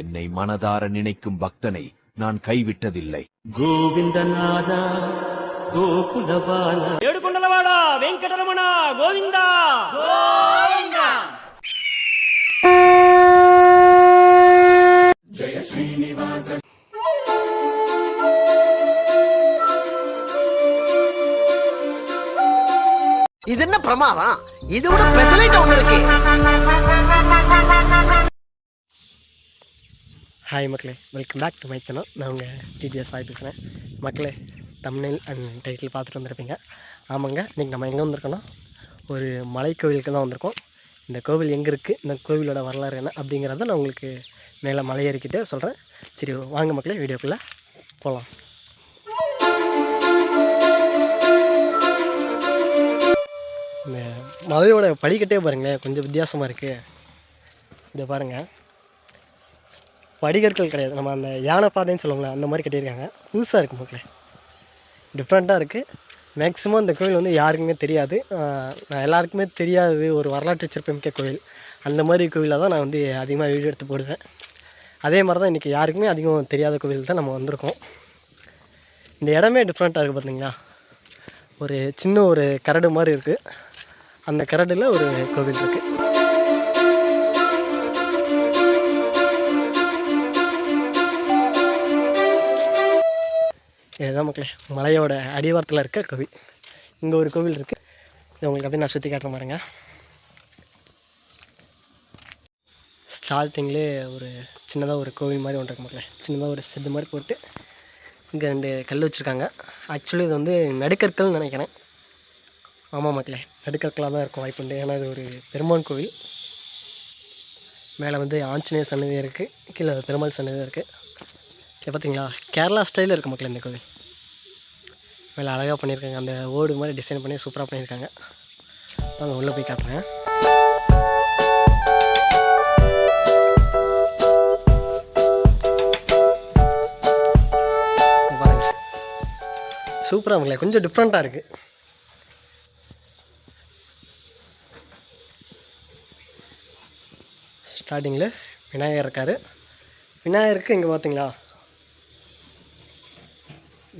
என்னை மனதார நினைக்கும் பக்தனை நான் கைவிட்டதில்லை. கோவிந்தநாதா கோகுலபாலா. ஏடுகொண்டலவாடா வெங்கடரமணா கோவிந்தா. ஜெய ஸ்ரீனிவாசன் இது என்ன பிரமாதம்? இது ஒரு பெசலைட் ஒண்ணு இருக்கு. ஹாய் மக்களே. Welcome back to my channel நான் உங்கள் டிடிஎஸ் ஆகி பேசுகிறேன் மக்களே தமிழில் அண்ட் டைட்டில் பார்த்துட்டு வந்திருப்பீங்க. ஆமாங்க இன்றைக்கி நம்ம எங்கே வந்திருக்கோன்னா ஒரு மலை கோவிலுக்கு தான் வந்திருக்கோம். இந்த கோவில் எங்கே இருக்குது இந்த கோவிலோட வரலாறு என்ன? அப்படிங்கிறத நான் உங்களுக்கு மேலே மலை ஏறிக்கிட்டே சொல்கிறேன் சரி வாங்க மக்களே வீடியோக்குள்ளே போகலாம் இந்த மலையோட படிக்கட்டே பாருங்களேன் கொஞ்சம் வித்தியாசமாக இருக்குது இதை பாருங்கள் படிகற்கள் கிடையாது. நம்ம அந்த யானை பாதைன்னு சொல்லுவோம்ல அந்த மாதிரி கட்டியிருக்காங்க. புதுசாக இருக்குது மக்களே. டிஃப்ரெண்ட்டாக இருக்குது மேக்ஸிமம் இந்த கோவில் வந்து யாருக்குமே தெரியாது. நான் எல்லாருக்குமே தெரியாது. ஒரு வரலாற்று சிறப்புமிக்க கோவில் அந்த மாதிரி கோவிலாக தான் நான் வந்து அதிகமாக வீடியோ எடுத்து போடுவேன். அதே மாதிரி தான் இன்றைக்கி யாருக்குமே அதிகம் தெரியாத கோவில் தான் நம்ம வந்திருக்கோம். இந்த இடமே டிஃப்ரெண்ட்டாக இருக்குது பார்த்தீங்களா ஒரு சின்ன ஒரு கரடு மாதிரி இருக்குது அந்த கரடில் ஒரு கோவில் இருக்குது இதுதான் மக்களே மலையோட அடிவாரத்தில் இருக்க கோவில் இங்கே ஒரு கோவில் இருக்குது இது உங்களுக்கு அப்படியே நான் சுற்றி காட்டுற பாருங்க. ஸ்டார்டிங்லேயே ஒரு சின்னதாக ஒரு கோவில் மாதிரி ஒன்று இருக்கு மக்களே. சின்னதாக ஒரு செட்டு மாதிரி போட்டு இங்கே ரெண்டு கல் வச்சுருக்காங்க. ஆக்சுவலி இது வந்து நடுக்கற்கள்னு நினைக்கிறேன். ஆமாம் மக்களே நடுக்கற்களாக தான் இருக்கும். வாய்ப்புண்டு ஏன்னா இது ஒரு பெருமான் கோவில். மேலே வந்து ஆஞ்சநேயர் சன்னதி இருக்குது கீழே பெருமாள் சன்னதி இருக்குது பார்த்தீங்களா கேரளா ஸ்டைலில் இருக்க மக்கள் இந்த கோவில். மேலே அழகாக பண்ணியிருக்காங்க அந்த ஓடு மாதிரி டிசைன் பண்ணி சூப்பராக பண்ணியிருக்காங்க வாங்க உள்ளே போய் காட்டுறேன். பாருங்க. சூப்பராக மக்களே கொஞ்சம் டிஃப்ரெண்ட்டாக இருக்குது ஸ்டார்டிங்கில் விநாயகர் இருக்கார். விநாயகருக்கு இங்கே பார்த்தீங்களா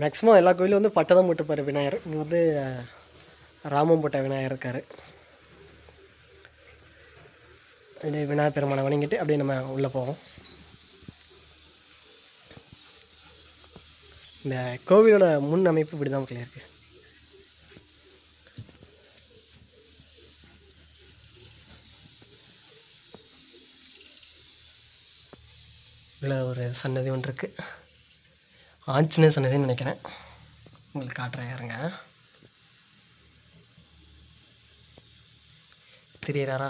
மேக்ஸிமம் எல்லா கோயிலும் வந்து பட்டை தான் போட்டுப்பார் விநாயகர். இங்கே வந்து ராமம் போட்ட விநாயகர் இருக்கார். அப்படியே விநாயகர் பெருமானை வணங்கிட்டு அப்படியே நம்ம உள்ளே போவோம். இந்த கோவிலோட முன் அமைப்பு இப்படி தான் மக்களே இருக்குது இதில் ஒரு சன்னதி ஒன்று இருக்குது ஆஞ்சினே சன்னதின்னு நினைக்கிறேன். உங்களுக்கு காட்டுறேன் யாருங்க? தெரியறாரா?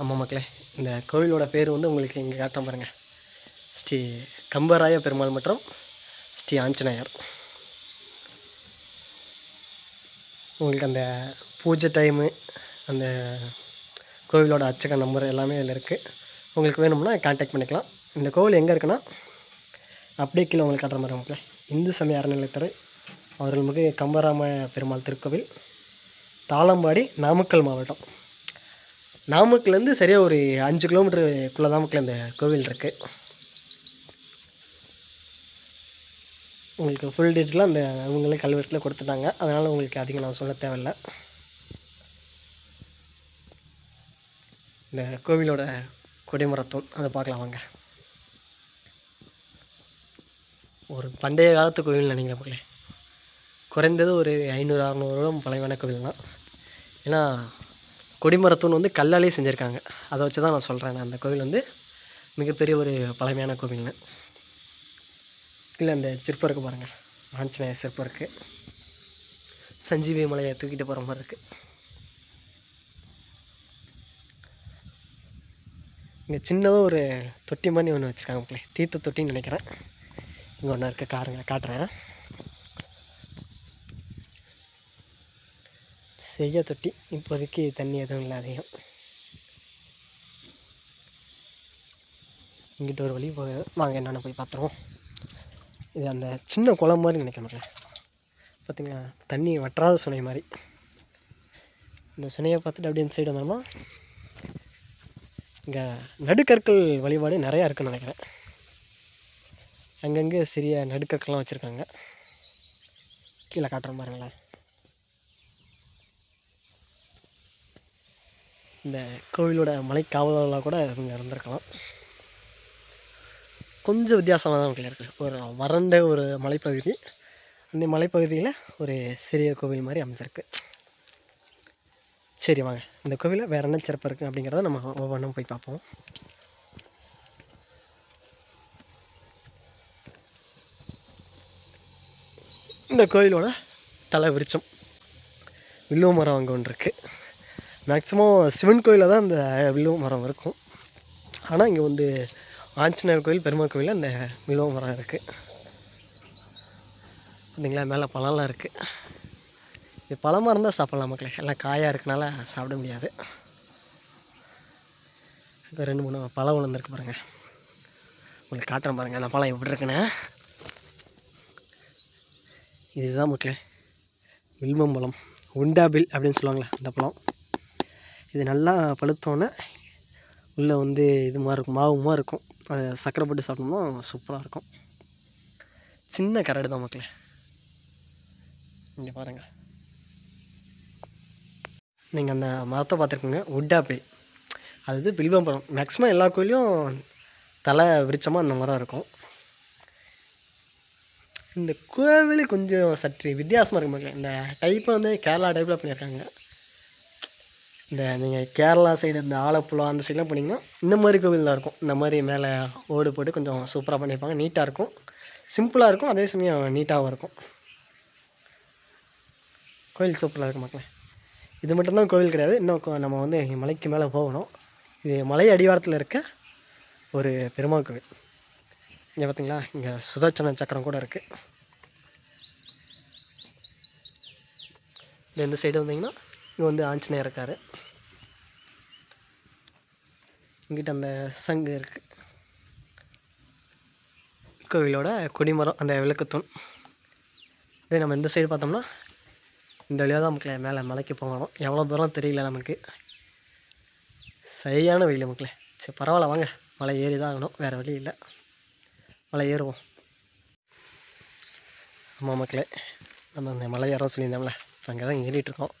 ஆமாம் மக்களே இந்த கோவிலோட பேர் வந்து உங்களுக்கு இங்கே காட்டம் பாருங்க. ஸ்ரீ கம்பராய பெருமாள் மற்றும் ஸ்ரீ ஆஞ்சநேயர். உங்களுக்கு அந்த பூஜை டைமு அந்த கோவிலோட அச்சக நம்பர் எல்லாமே இதில் இருக்குது உங்களுக்கு வேணும்னா கான்டாக்ட் பண்ணிக்கலாம். இந்த கோவில் எங்கே இருக்குன்னா அப்படியே கீழே உங்களுக்கு காட்டுற மாதிரி உங்களுக்கு இந்து சமய அறநிலையத்துறை அவர்கள் மிக கம்பராம பெருமாள் திருக்கோவில் தாளம்பாடி நாமக்கல் மாவட்டம். நாமக்கல்லேருந்து சரியாக ஒரு அஞ்சு கிலோமீட்டருக்குள்ளே தான் இந்த கோவில் இருக்குது உங்களுக்கு ஃபுல் டீட்டெயிலாக அந்த அவங்களே கல்வெட்டில் கொடுத்துட்டாங்க. அதனால் உங்களுக்கு அதிகம் நான் சொல்ல தேவையில்லை. இந்த கோவிலோட கொடிமரத்தூண் அதை பார்க்கலாம் வாங்க. ஒரு பண்டைய காலத்து கோவில் நினைக்கிறேன் மக்களே குறைந்தது ஒரு ஐநூறு அறநூறு பழமையான கோவில் தான் ஏன்னா கொடிமரத்தூண் வந்து கல்லாலே செஞ்சுருக்காங்க. அதை வச்சு தான் நான் சொல்கிறேன் அந்த கோவில் வந்து மிகப்பெரிய ஒரு பழமையான கோவில்னு இல்லை அந்த சிற்பம் இருக்குது பாருங்கள் ஆஞ்சநேயர் சிற்பம் இருக்குது சஞ்சீவி மலையை தூக்கிட்டு போகிற மாதிரி இருக்குது இங்கே சின்னதாக ஒரு தொட்டி மாதிரி ஒன்று வச்சுருக்காங்க பிள்ளை தீர்த்த தொட்டின்னு நினைக்கிறேன். இங்கே ஒன்று இருக்க காருங்க காட்டுறேன். செய்ய தொட்டி இப்போதைக்கு தண்ணி எதுவும் இல்லை அதிகம். இங்கிட்ட ஒரு வழி போகுது வாங்க என்னென்னு போய் பார்த்துருவோம் இது அந்த சின்ன குளம் மாதிரி நினைக்கிறேன் மக்களே. பார்த்தீங்களா தண்ணி வற்றாத சுனை மாதிரி. இந்த சுனையை பார்த்துட்டு அப்படியே இந்த சைடு வந்தோம்னா இங்கே நடுக்கற்கள் வழிபாடு நிறையா இருக்குன்னு நினைக்கிறேன். அங்கங்கே சிறிய நடுக்கற்கள்லாம் வச்சுருக்காங்க. கீழே காட்டுற பாருங்களேன் இந்த கோவிலோட மலைக்காவலர்களாக கூட இவங்க இருந்திருக்கலாம். கொஞ்சம் வித்தியாசமாக தான் மக்களே இருக்குது ஒரு வறண்ட ஒரு மலைப்பகுதி. அந்த மலைப்பகுதியில் ஒரு சிறிய கோவில் மாதிரி அமைஞ்சிருக்கு. சரி வாங்க. இந்த கோவிலில் வேறு என்ன சிறப்பு இருக்குது அப்படிங்கிறத நம்ம ஒவ்வொன்றும் போய் பார்ப்போம். இந்த கோயிலோட தலை விருச்சம் வில்லுவ மரம் அங்கே ஒன்று இருக்குது மேக்ஸிமம் சிவன் கோயிலில் தான் இந்த வில்லுவ மரம் இருக்கும். ஆனால் இங்கே வந்து ஆஞ்சநேயர் கோயில் பெருமாள் கோயில் அந்த வில்லுவ மரம் இருக்குது பார்த்தீங்களா மேலே பழம்லாம் இருக்குது இது பழமாக இருந்தால் சாப்பிட்லாம் மக்களே. எல்லாம் காயாக இருக்கனால சாப்பிட முடியாது. இப்போ ரெண்டு மூணு பழம் விழுந்துருக்கு பாருங்கள் உங்களுக்கு காட்டுறேன் பாருங்கள் அந்த பழம் எப்படி இருக்குன்னு. இதுதான் மக்களே வில்வம்பழம் உண்டாபில் அப்படின்னு சொல்லுவாங்களே அந்த பழம். இது நல்லா பழுத்தோன்னே உள்ளே வந்து இது மாதிரி இருக்கும் மாவுமாக இருக்கும். அது சக்கரை போட்டு சாப்பிட்டோம்னா சூப்பராக இருக்கும். சின்ன கரடு தான் மக்களே. இங்கே பாருங்கள் நீங்கள் அந்த மரத்தை பார்த்துருக்கோங்க உட்டாப்பி அது வந்து பில்வம்பரம் மேக்ஸிமம் எல்லா கோயிலையும் தலை விரிச்சமாக அந்த மரம் இருக்கும். இந்த கோவில் கொஞ்சம் சற்று வித்தியாசமாக இருக்கும் மக்கள். இந்த டைப்பை வந்து கேரளா டைப்பில் பண்ணியிருக்காங்க. இந்த நீங்கள் கேரளா சைடு இந்த ஆலப்புழா அந்த சைட்லாம் போனீங்கன்னா இந்த மாதிரி கோவில் தான் இருக்கும். இந்த மாதிரி மேலே ஓடு போட்டு கொஞ்சம் சூப்பராக பண்ணியிருப்பாங்க. நீட்டாக இருக்கும். சிம்பிளாக இருக்கும். அதே சமயம் நீட்டாகவும் இருக்கும். கோயில் சூப்பராக இருக்கும் மக்களே. இது மட்டும்தான் கோவில் கிடையாது. இன்னும் நம்ம வந்து மலைக்கு மேலே போகணும். இது மலை அடிவாரத்தில் இருக்க ஒரு பெருமாள் கோவில். இங்கே பார்த்தீங்களா இங்கே சுதர்ச்சன சக்கரம் கூட இருக்குது இந்த சைடு வந்தீங்கன்னா இங்கே வந்து ஆஞ்சநேயர் இருக்கார். இங்கிட்ட அந்த சங்கு இருக்குது கோவிலோட கொடிமரம் அந்த விளக்குத்தூண். இதே நம்ம இந்த சைடு பார்த்தோம்னா இந்த வழியாக தான் மக்களே மேலே மலைக்கு போகணும். எவ்வளோ தூரம் தெரியல நமக்கு. சரியான வெயில் மக்களே. சரி பரவாயில்ல வாங்க. மலை ஏறி தான் ஆகணும். வேறு வழி இல்லை. மலை ஏறுவோம். ஆமாம் மக்களே நம்ம அந்த மலை ஏற சொல்லியிருந்தோம்ல இப்போ அங்கே தான் ஏறிட்டுருக்கோம்.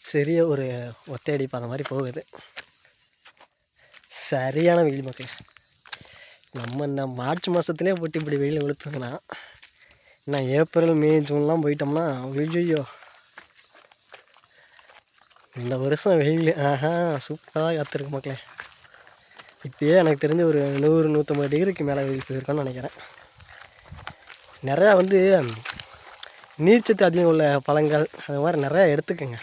சிறிய ஒரு ஒத்தையடி பாதை மாதிரி போகுது. சரியான வெயில் மக்களே. நம்ம இந்த மார்ச் மாதத்துலேயே போட்டு இப்படி வெயில் வெளுத்துங்கன்னா நான் ஏப்ரல் மே ஜூன்லாம் போயிட்டோம்னா ஐயோ இந்த வருஷம் வெயில் ஆஹா சூப்பராக காத்திருக்கு மக்களே. இப்போயே எனக்கு தெரிஞ்ச ஒரு நூறு நூற்றம்பது டிகிரிக்கு மேலே வெயில் போயிருக்கோன்னு நினைக்கிறேன். நிறையா வந்து நீர்ச்சத்து அதிகம் உள்ள பழங்கள் அது மாதிரி நிறையா எடுத்துக்கோங்க.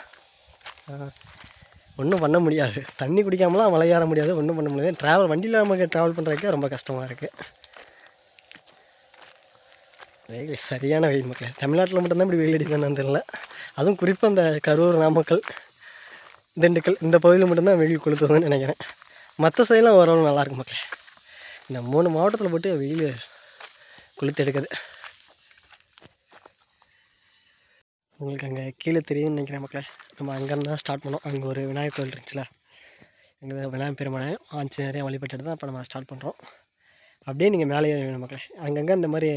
ஒன்றும் பண்ண முடியாது. தண்ணி குடிக்காமலாம் மலை ஏற முடியாது ஒன்றும் பண்ண முடியாது. ட்ராவல் வண்டியில் நமக்கு ட்ராவல் பண்ணுறதுக்கே ரொம்ப கஷ்டமாக இருக்குது வெயில் சரியான வெயில் மக்கள். தமிழ்நாட்டில் மட்டும்தான் இப்படி வெயில் அடிக்குதுன்னு தெரியல. அதுவும் குறிப்பாக இந்த கரூர் நாமக்கல் திண்டுக்கல் இந்த பகுதியில் மட்டும்தான் வெயில் கொளுத்துதுன்னு நினைக்கிறேன். மற்ற சைடெலாம் ஓரளவு நல்லா இருக்கும் மக்களே. இந்த மூணு மாவட்டத்தில் போட்டு வெயில் கொளுத்து எடுக்குது. உங்களுக்கு அங்கே கீழே தெரியும்னு நினைக்கிறேன் மக்களே. நம்ம அங்கேருந்து தான் ஸ்டார்ட் பண்ணோம். அங்கே ஒரு விநாயகர் கோயில் இருந்துச்சுல. அங்கே விநாயகர் பெருமானை நிறையா வழிபட்டு தான் இப்போ நம்ம ஸ்டார்ட் பண்ணுறோம் அப்படியே நீங்கள் மேலே வேணும் மக்களே. அங்கங்கே இந்த மாதிரி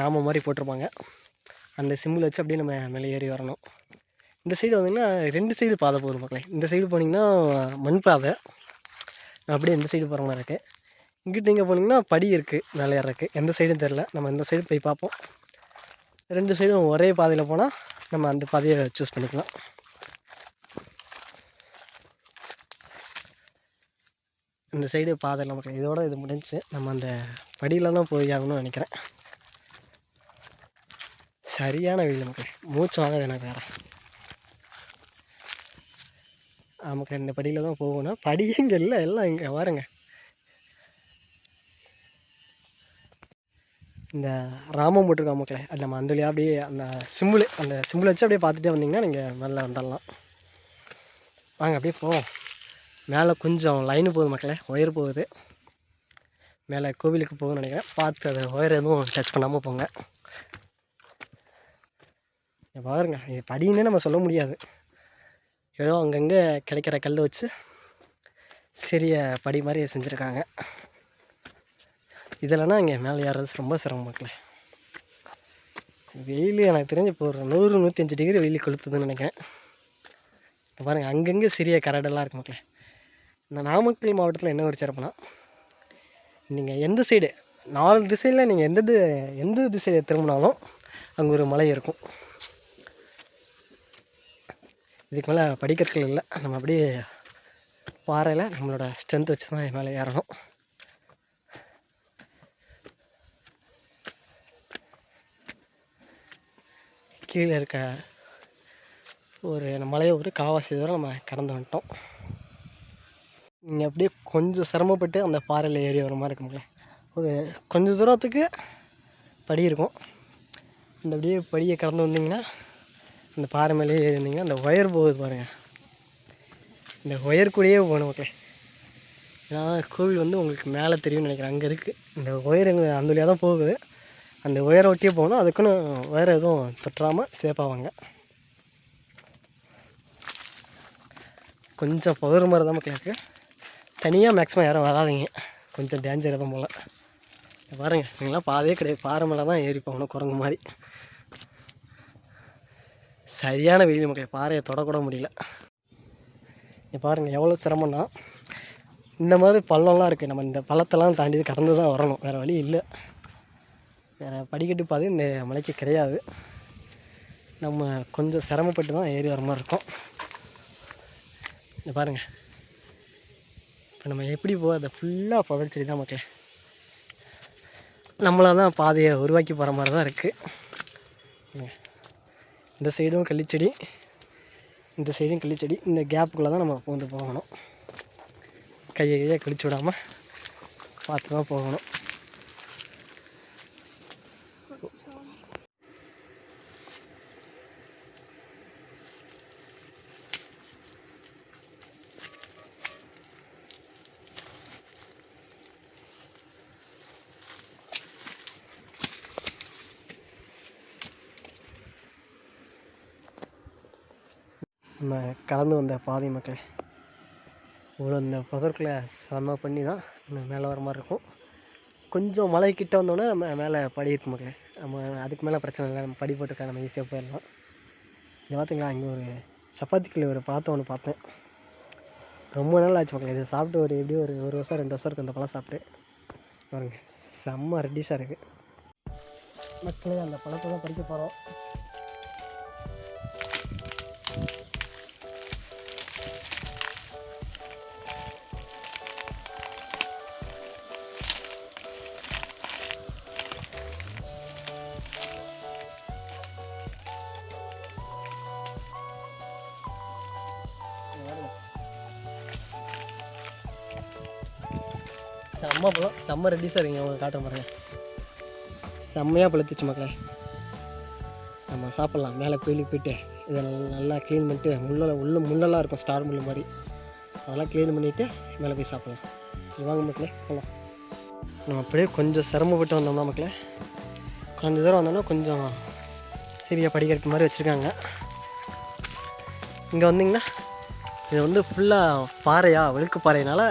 நாம மாதிரி போட்டிருப்பாங்க. அந்த சிம்மில் வச்சு அப்படியே நம்ம மேலே ஏறி வரணும். இந்த சைடு வந்தீங்கன்னா ரெண்டு சைடு பாதை போதும் மக்களே. இந்த சைடு போனீங்கன்னா மண் பாதை அப்படியே இந்த சைடு போகிற மாதிரி இருக்குது இங்கிட்ட இங்கே போனீங்கன்னா படி இருக்குது மேலே ஏறக்கு எந்த சைடும் தெரில நம்ம இந்த சைடு போய் பார்ப்போம். ரெண்டு சைடும் ஒரே பாதையில் போனால் நம்ம அந்த பாதையை சூஸ் பண்ணிக்கலாம். இந்த சைடு பாதை நமக்கு இதோட இது முடிஞ்சு நம்ம அந்த படியிலலாம் போய் ஆகணும்னு நினைக்கிறேன். சரியான வெயில் நமக்கு மூச்சு வாங்குது எனக்கு வேறு. நமக்கு இந்த படியில் தான் போகணும். படி இங்கே இல்லை எல்லாம் இங்கே வாருங்க. இந்த ராமம் போட்டிருக்கோம் மக்களே அது நம்ம அந்த வழியாக அப்படியே அந்த சிம்பிள் அந்த சிம்பிள் வச்சு அப்படியே பார்த்துட்டே வந்தீங்கன்னா நீங்கள் மேலே வந்துடலாம். வாங்க அப்படியே போவோம். மேலே கொஞ்சம் லைனு போகுது மக்களே. ஒயர் போகுது. மேலே கோவிலுக்கு போகணும்னு நினைக்கிறேன். பார்த்து அதை ஒயர் எதுவும் டச் பண்ணாமல் போங்க. பாருங்க இது படின்னே நம்ம சொல்ல முடியாது. ஏதோ அங்கங்கே கிடைக்கிற கல் வச்சு சிறிய படி மாதிரி செஞ்சுருக்காங்க. இதெல்லாம் இங்கே மேலே ஏறது ரொம்ப சிரமம் மக்களே. வெயில் எனக்கு தெரிஞ்சு இப்போ ஒரு நூறு நூற்றஞ்சு டிகிரி வெயில் கொளுத்துதுன்னு நினைக்கிறேன். இப்போ பாருங்கள் அங்கங்கே சிறிய கரடெல்லாம் இருக்கு மக்களே. இந்த நாமக்கல் மாவட்டத்தில் என்ன ஒரு சிறப்புனா நீங்கள் எந்த சைடு நாலு திசையில் நீங்கள் எந்த எந்த திசையில் திரும்பினாலும் அங்கே ஒரு மலை இருக்கும். இதுக்கு மேலே படிக்கற்கள் இல்லை. நம்ம அப்படியே பாறையில் நம்மளோட ஸ்ட்ரென்த் வச்சு தான் மேலே ஏறணும். கீழே இருக்க ஒரு மலையை ஒரு காவாசி தூரம் நம்ம கடந்து வந்துட்டோம். இங்கே அப்படியே கொஞ்சம் சிரமப்பட்டு அந்த பாறையில் ஏறி வர மாதிரி இருக்கும்ல. ஒரு கொஞ்சம் தூரத்துக்கு படி இருக்கும். அந்த அப்படியே படியை கடந்து வந்தீங்கன்னா இந்த பாறை மேலேயே ஏறி இருந்தீங்கன்னா அந்த ஒயர் போகுது பாருங்கள் இந்த ஒயர் கூடயே போகணும் மக்களே. ஏன்னா கோவில் வந்து உங்களுக்கு மேலே தெரியும்னு நினைக்கிறேன். அங்கே இருக்குது இந்த ஒயர் எங்கே அந்த வழியாக தான் போகுது. அந்த ஒயரை ஒட்டியே போகணும். அதுக்குன்னு ஒயர் எதுவும் தொற்றாமல் சேஃபாவாங்க கொஞ்சம் பகுற மாதிரி தான் மக்களுக்கு தனியாக மேக்ஸிமம் யாரும் வராதிங்க. கொஞ்சம் டேஞ்சர் தான் போல். பாருங்கள் நீங்களாம் பாதையே கிடையாது. பாறை மேலே தான் ஏறி போகணும் குரங்கு மாதிரி. சரியான வெயில் மக்களே பாறையை தொடக்கூட முடியல. இங்கே பாருங்கள் எவ்வளோ சிரமம்னா இந்த மாதிரி பள்ளம்லாம் இருக்குது நம்ம இந்த பள்ளத்தெல்லாம் தாண்டி கடந்து தான் வரணும். வேறு வழி இல்லை. வேறு படிக்கட்டு பாதை இந்த மலைக்கு கிடையாது. நம்ம கொஞ்சம் சிரமப்பட்டு தான் ஏறி வர மாதிரி இருக்கும். இந்த பாருங்கள் இப்போ நம்ம எப்படி போகிறத ஃபுல்லாக புதர் செடி தான் மக்களே. நம்மளாக தான் பாதையை உருவாக்கி போகிற மாதிரி தான் இருக்குது இந்த சைடும் கள்ளிச்செடி இந்த சைடும் கள்ளிச்செடி. இந்த கேப்புக்குள்ளே தான் நம்ம பூந்து போகணும். கையை கையை கழிச்சு விடாமல் பார்த்து தான் போகணும் நம்ம கடந்து வந்த பாதை மக்களே. இவ்வளோ இந்த புதற்குள்ளே சிரமம் பண்ணி தான் இந்த மேலே வர மாதிரி இருக்கும். கொஞ்சம் மலை கிட்ட வந்தோடனே நம்ம மேலே படி இருக்கு மக்களே. நம்ம அதுக்கு மேலே பிரச்சனை இல்லை. நம்ம படி போட்டுருக்கா நம்ம ஈஸியாக போயிடலாம். இது பார்த்திங்களா இங்கே ஒரு சப்பாத்தி ஒரு பழத்தை ஒன்று பார்த்தேன். ரொம்ப நாள் ஆச்சு மக்களே. இதை சாப்பிட்டு ஒரு எப்படியும் ஒரு ஒரு வருஷம் ரெண்டு வருஷம் இருக்கு அந்த பழம் சாப்பிட்டு. பாருங்க செம்ம ரெட்டிஷாக இருக்குது மக்களே அந்த பழத்தை தான் படிக்க போகிறோம் செம்ம பழம் செம்ம ரெட்டிஸாக இருக்குங்க உங்களுக்கு காட்டுற பாருங்க. செம்மையாக பழுத்துச்சு மக்களே. நம்ம சாப்பிட்லாம். மேலே கோயிலுக்கு போயிட்டு இதை நல்லா க்ளீன் பண்ணிட்டு முள்ள உள்ள முள்ளெல்லாம் இருக்கும் ஸ்டார் முள் மாதிரி. அதெல்லாம் க்ளீன் பண்ணிவிட்டு மேலே போய் சாப்பிட்லாம். சரி வாங்க மக்களே போகலாம் நம்ம அப்படியே கொஞ்சம் சிரமப்பட்டு வந்தோம்னா மக்களே கொஞ்சம் தூரம் வந்தோம்னா கொஞ்சம் சிறிய படிக்கட்டு மாதிரி வச்சுருக்காங்க. இங்கே வந்தீங்கன்னா இது வந்து ஃபுல்லாக பாறையா வெளுக்கு பாறையினால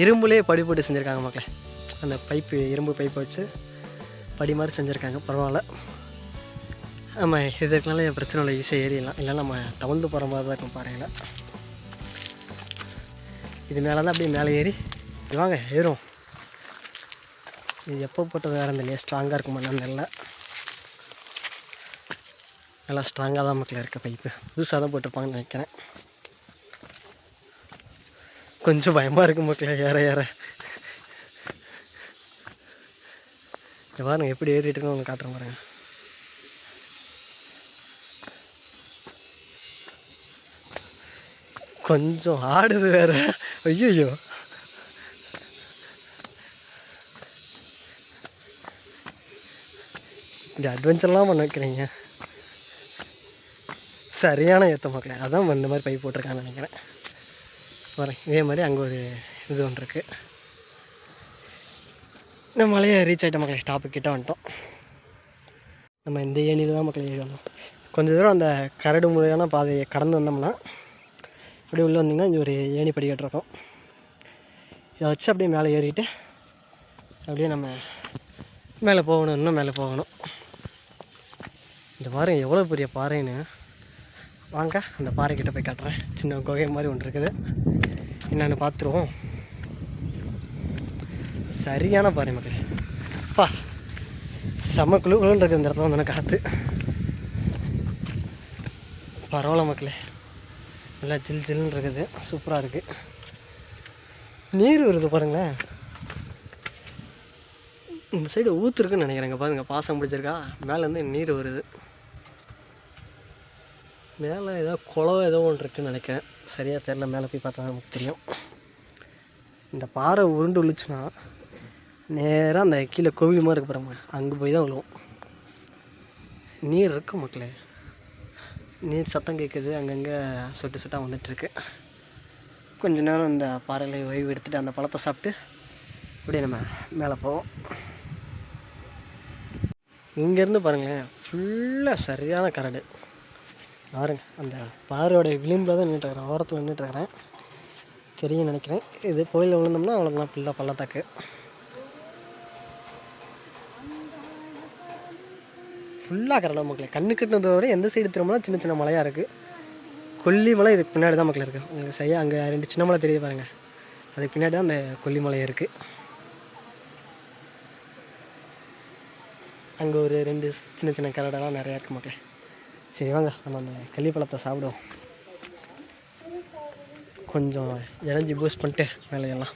இரும்புலேயே படி போட்டு செஞ்சுருக்காங்க மக்களே. அந்த பைப்பு இரும்பு பைப்பை வச்சு படி மாதிரி செஞ்சுருக்காங்க. பரவாயில்ல. நம்ம இதுக்குனால பிரச்சனை இல்லை ஈஸியாக ஏறிடலாம். இல்லை நம்ம தவழ்ந்து போகிற மாதிரி தான் இருக்கும் பாறையில். இது மேலே தான் அப்படியே மேலே ஏறி வாங்க ஏறும் இது எப்போ போட்டது வேறு இல்லையா ஸ்ட்ராங்காக இருக்குமா நான் தெரியல. நல்லா ஸ்ட்ராங்காக தான் மக்கள் இருக்க பைப்பு. புதுசாக தான் போட்டிருப்பாங்கன்னு நினைக்கிறேன். கொஞ்சம் பயமாக இருக்கு மக்களே ஏற ஏற. பாருங்க எப்படி ஏறிட்டு ஒன்று உங்களுக்கு காட்டுறேன் பாருங்க. கொஞ்சம் ஆடுது வேற. ஐயோ இந்த அட்வென்ச்சர்லாம் பண்ண வைக்கிறீங்க. சரியான ஏற்ற மக்களே அதான் இந்த மாதிரி பைப் போட்டிருக்கான்னு நினைக்கிறேன். வரேன் இதே மாதிரி அங்கே ஒரு இது ஒன்று இருக்குது நம்ம மலையை ரீச் ஆகிட்ட மக்களே டாப்பு கிட்ட வந்துட்டோம். நம்ம இந்த ஏணியில் தான் மக்கள் ஏறி வந்தோம் கொஞ்சம் தூரம் அந்த கரடு முறையான பாதையை கடந்து வந்தோம்னா அப்படியே உள்ளே வந்தீங்கன்னா இங்கே ஒரு ஏணி படிக்கட்டு இருக்கும் இதை வச்சு அப்படியே மேலே ஏறிட்டு அப்படியே நம்ம மேலே போகணும் இன்னும் மேலே போகணும். இந்த பாருங்க எவ்வளோ பெரிய பாறைன்னு வாங்க அந்த பாறைக்கிட்ட போய் காட்டுறேன். சின்ன குகை மாதிரி ஒன்று இருக்குது. என்னென்னு பார்த்துருவோம். சரியான பாறை மக்கள். பா செம்ம குழு குழுன்னு இருக்குது இந்த இடத்துல வந்து காற்று பரவாயில்ல மக்களே. நல்லா ஜில் ஜில்னு இருக்குது. சூப்பராக இருக்குது நீர் வருது பாருங்களேன். இந்த சைடு ஊற்றுருக்குன்னு நினைக்கிறேங்க. பாருங்கள் பாசம் பிடிச்சிருக்கா. மேலேருந்து நீர் வருது. மேலே ஏதோ குளம் ஏதோ ஒன்று இருக்குன்னு நினைக்கிறேன். சரியாக தெரில மேலே போய் பார்த்தா தான் நமக்கு தெரியும். இந்த பாறை உருண்டு விழுச்சுன்னா நேராக அந்த கீழே கோவில் மாதிரி இருக்கு பாருங்க. அங்கே போய் தான் விழுவும். நீர் இருக்கு மக்களே. நீர் சத்தம் கேட்குது அங்கங்கே சொட்டு சொட்டாக வந்துட்டுருக்கு கொஞ்ச நேரம் இந்த பாறையில் ஓய்வு எடுத்துகிட்டு அந்த பழத்தை சாப்பிட்டு அப்படியே நம்ம மேலே போவோம். இங்கேருந்து பாருங்களேன் ஃபுல்லாக சரியான கரடு. பாருங்க அந்த பாறையோட விளிம்பில் தான் நின்றுட்டுருக்கிறேன் ஓரத்தில் நின்றுட்டுருக்கிறேன். தெரியும் நினைக்கிறேன். இது கோயிலில் விழுந்தோம்னா அவ்வளோதான் ஃபுல்லாக பள்ளத்தாக்கு. ஃபுல்லாக கரடா மக்களே கண்ணு கட்டினது வரை எந்த சைடு திரும்பினா சின்ன சின்ன மலையாக இருக்குது கொல்லிமலை இதுக்கு பின்னாடி தான் மக்கள் இருக்குது உங்களுக்கு சரியா அங்கே ரெண்டு சின்ன மலை தெரியுது பாருங்கள் அதுக்கு பின்னாடி தான் அந்த கொல்லிமலை இருக்குது அங்கே ஒரு ரெண்டு சின்ன சின்ன கரடெல்லாம் நிறையா இருக்குது மக்களே. சரி வாங்க நம்ம அந்த கள்ளிப்பழத்தை சாப்பிடுவோம். கொஞ்சம் எனர்ஜி பூஸ்ட் பண்ணிட்டு வேலையெல்லாம்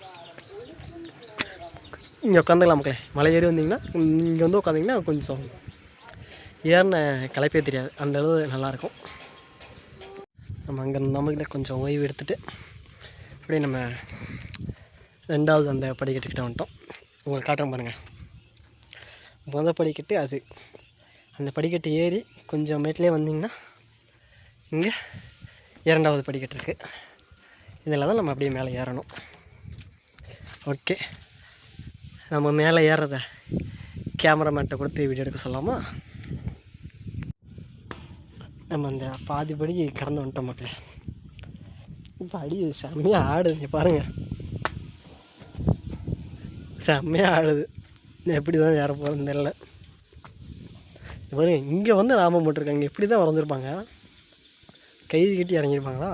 இங்கே உட்காந்துக்கலாம் மக்களே. மலை ஏறி வந்தீங்கன்னா இங்கே வந்து உட்காந்திங்கன்னா கொஞ்சம் ஏறின களைப்பே தெரியாது. அந்த அளவு நல்லாயிருக்கும். நம்ம அங்கே நம்மகிட்ட கொஞ்சம் ஓய்வு எடுத்துகிட்டு அப்படியே நம்ம ரெண்டாவது அந்த படிக்கட்டுக்கிட்ட வந்துட்டோம். உங்களுக்கு காட்டுறேன் பாருங்கள் முத படிக்கட்டு அது. அந்த படிக்கட்டு ஏறி கொஞ்சம் மேட்லேயே வந்தீங்கன்னா இங்கே இரண்டாவது படிக்கட்டு இருக்குது இதில் தான் நம்ம அப்படியே மேலே ஏறணும். ஓகே. நம்ம மேலே ஏறுறத கேமராமேன்ட்ட கொடுத்து வீடியோ எடுக்க சொல்லாமா? நம்ம அந்த பாதி படி கடந்து வந்துட்டோம் மக்களே. இப்போ அடி செம்மையாக ஆடுது பாருங்கள் செம்மையாக ஆடுது. எப்படி தான் ஏற போகிறேன்னு தெரில பாருங்க இங்கே வந்து நாமம் போட்டிருக்காங்க. எப்படி தான் வரைஞ்சிருப்பாங்க கை கட்டி இறங்கியிருப்பாங்களா?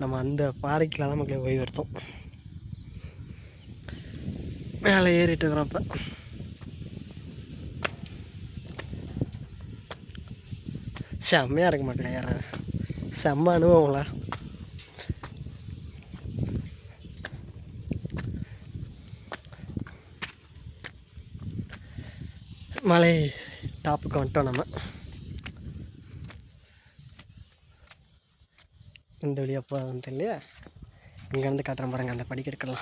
நம்ம அந்த பாறைக்கில் தான் மக்களே ஓய்வு எடுத்தோம். மேலே ஏறிட்டு இருக்கிறோம் இப்போ. செம்மையாக இருக்க மாட்டேன் ஏற. செம்ம அனுபவங்களா மலை டாப்புக்கு வந்துட்டோம் நம்ம. இந்த வழியாக வந்து தெரியலையா? இங்கேருந்து காட்டுறேன் பாருங்க அந்த படிக்கெடுக்கலாம்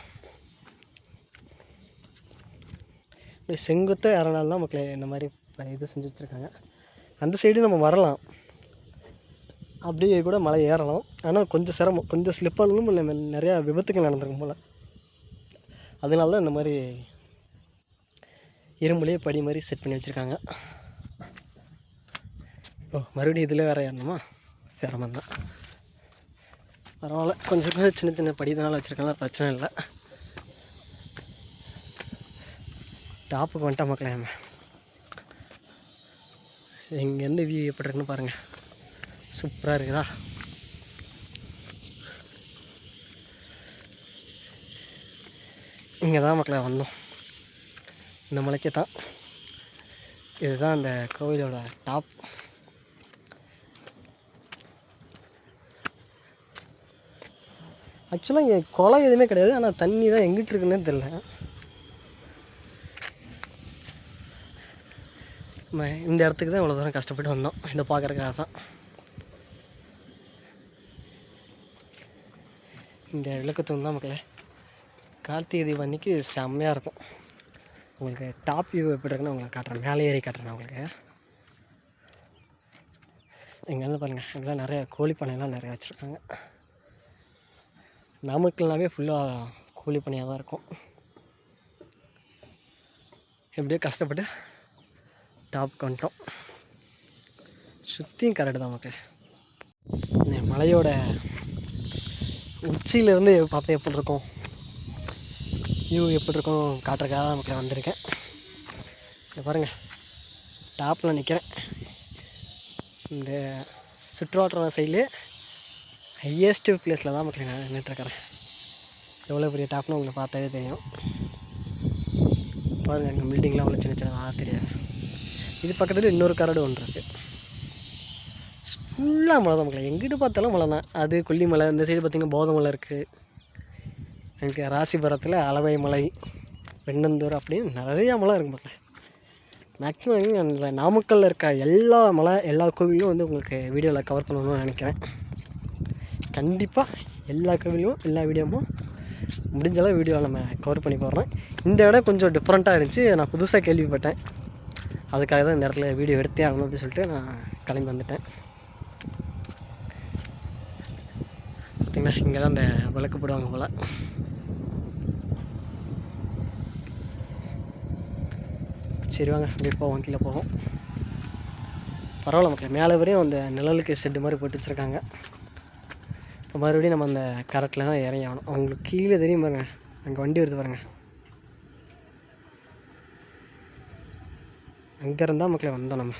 இப்படி செங்குத்த இறனால தான் மக்களே இந்த மாதிரி ப- இது செஞ்சு வச்சுருக்காங்க. அந்த சைடு நம்ம வரலாம். அப்படியே கூட மலை ஏறலாம். ஆனால் கொஞ்சம் சிரமம் கொஞ்சம் ஸ்லிப் ஆனாலும் நம்ம நிறையா விபத்துக்கள் நடந்திருக்கும் போல். அதனால தான் இந்த மாதிரி இரும்புலேயே படி மாதிரி செட் பண்ணி வச்சுருக்காங்க. இப்போ மறுபடியும் இதில் வேறு ஏறணுமா? சிரமம் தான் பரவாயில்ல. கொஞ்சம் சின்ன சின்ன படிதனால் வச்சுருக்கலாம் பிரச்சனை இல்லை. டாப்புக்கு வந்துட்டா மக்களே நம்ம. இங்கேருந்து வியூ எப்படி இருக்குன்னு பாருங்கள் சூப்பராக இருக்குதா? இங்கே தான் மக்களை வந்தோம். இந்த மலைக்கு தான் இதுதான் அந்த கோவிலோட டாப் ஆக்சுவலாக இங்கே குளம் எதுவுமே கிடையாது ஆனால் தண்ணி தான் எங்கிட்டு இருக்குன்னே தெரில நம்ம இந்த இடத்துக்கு தான் இவ்வளோ தூரம் கஷ்டப்பட்டு வந்தோம். இதை பார்க்குறக்காக தான். இந்த விளக்கத்தூண் தான் மக்களே. கார்த்திகை தீபம் அன்றைக்கி செம்மையாக இருக்கும். உங்களுக்கு டாப் வியூ எப்படி இருக்குன்னு உங்களுக்கு காட்டுறேன். மேலே ஏறி காட்டுறேன் உங்களுக்கு. இங்கேருந்து பாருங்கள் இங்கெல்லாம் நிறையா கோழி பண்ணையெல்லாம் வச்சுருக்காங்க. நாமக்கல்னாவே ஃபுல்லாக கூலி பணியாக தான் இருக்கும். எப்படியோ கஷ்டப்பட்டு டாப் வந்துட்டோம் சுற்றியும் கரெக்டு தான் மக்கள். இந்த மலையோட உச்சியிலேருந்து பார்த்தா எப்படி இருக்கும்? வியூ எப்படி இருக்கும்? காட்டுறக்காக தான் நமக்கு வந்திருக்கேன். இங்கே பாருங்கள் டாப்பில் நிற்கிறேன் இந்த சுற்றுவட்டார சைட்லேயே ஹையஸ்ட் பிளேஸில் தான் மக்கள் நான் நின்றுட்டுருக்கிறேன். எவ்வளோ பெரிய டாப்னு உங்களை பார்த்தாவே தெரியும். பாருங்கள் எங்கள் பில்டிங்லாம் அவ்வளோ சின்ன சின்னதாக தெரியாது. இது பக்கத்தில் இன்னொரு கரடு ஒன்று இருக்குது ஃபுல்லாக மலை தான் மக்களே. எங்கிட்டு பார்த்தாலும் மலை தான். அது கொல்லிமலை இந்த சைடு பார்த்திங்கன்னா போத மலை இருக்குது எனக்கு ராசிபுரத்தில் அளவை மலை வெண்ணந்தூர் அப்படின்னு நிறையா மலை இருக்கு மக்கள். மேக்ஸிமம் அந்த நாமக்கல்லில் இருக்க எல்லா மலை எல்லா கோவிலும் வந்து உங்களுக்கு வீடியோவில் கவர் பண்ணணும்னு நினைக்கிறேன். கண்டிப்பாக எல்லா கோவிலும் எல்லா வீடியோவும் முடிஞ்ச அளவு நம்ம கவர் பண்ணி போடுறேன் இந்த இடம் கொஞ்சம் டிஃப்ரெண்ட்டாக இருந்துச்சு. நான் புதுசாக கேள்விப்பட்டேன். அதுக்காக தான் இந்த இடத்துல வீடியோ எடுத்தே ஆகணும் அப்படின்னு சொல்லிட்டு நான் கிளம்பி வந்துட்டேன். பார்த்தீங்களா இங்கே தான் இந்த விளக்கு போடுவாங்க போல். சரி வாங்க அப்படியே போவோம் கீழே போவோம். பரவாயில்ல மக்கள் மேலே வரையும் அந்த நிழலுக்கு செட்டு மாதிரி போட்டு வச்சுருக்காங்க. இப்போ மறுபடியும் நம்ம அந்த கரெக்டில் தான் இறங்கி ஆகணும் அவங்களுக்கு கீழே தெரியும் பாருங்க. அங்கே வண்டி வருது பாருங்க. அங்கே இருந்தால் மக்களே வந்தோம் நம்ம.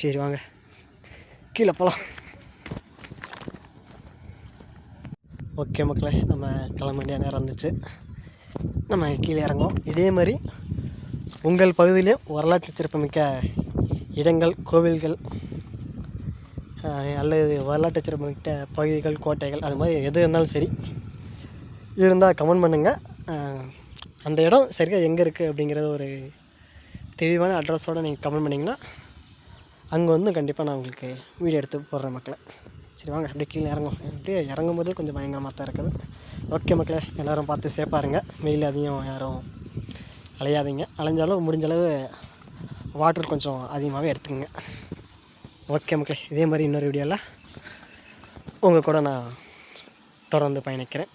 சரி வாங்க. கீழே போகலாம் ஓகே மக்களே நம்ம கிளம்ப வேண்டிய நேரம் இருந்துச்சு நம்ம கீழே இறங்குவோம். இதே மாதிரி உங்கள் பகுதியிலே வரலாற்று சிறப்புமிக்க இடங்கள் கோவில்கள் அல்லது வரலாற்று சிறப்புமிக்க பகுதிகள் கோட்டைகள் அது மாதிரி எது இருந்தாலும் சரி இருந்தால் கமெண்ட் பண்ணுங்கள் அந்த இடம் சரியாக எங்கே இருக்குது அப்படிங்கிறத ஒரு தெளிவான அட்ரஸோடு நீங்கள் கமெண்ட் பண்ணிங்கன்னா அங்கே வந்து கண்டிப்பாக நான் உங்களுக்கு வீடியோ எடுத்து போடுறேன் மக்களை. சரி வாங்க அப்படியே கீழே இறங்கும். அப்படியே இறங்கும் போதே கொஞ்சம் பயங்கரமாக தான் இருக்குது. ஓகே மக்களே எல்லோரும் பார்த்து சேஃபாக வெயில் அதிகம் யாரும் அலையாதீங்க. அலைஞ்சாலும் முடிஞ்சளவு வாட்டர் கொஞ்சம் அதிகமாகவே எடுத்துக்கோங்க. ஓகே மக்களே இதே மாதிரி இன்னொரு வீடியோவில் உங்கள் கூட நான் தொடர்ந்து பயணிக்கிறேன்.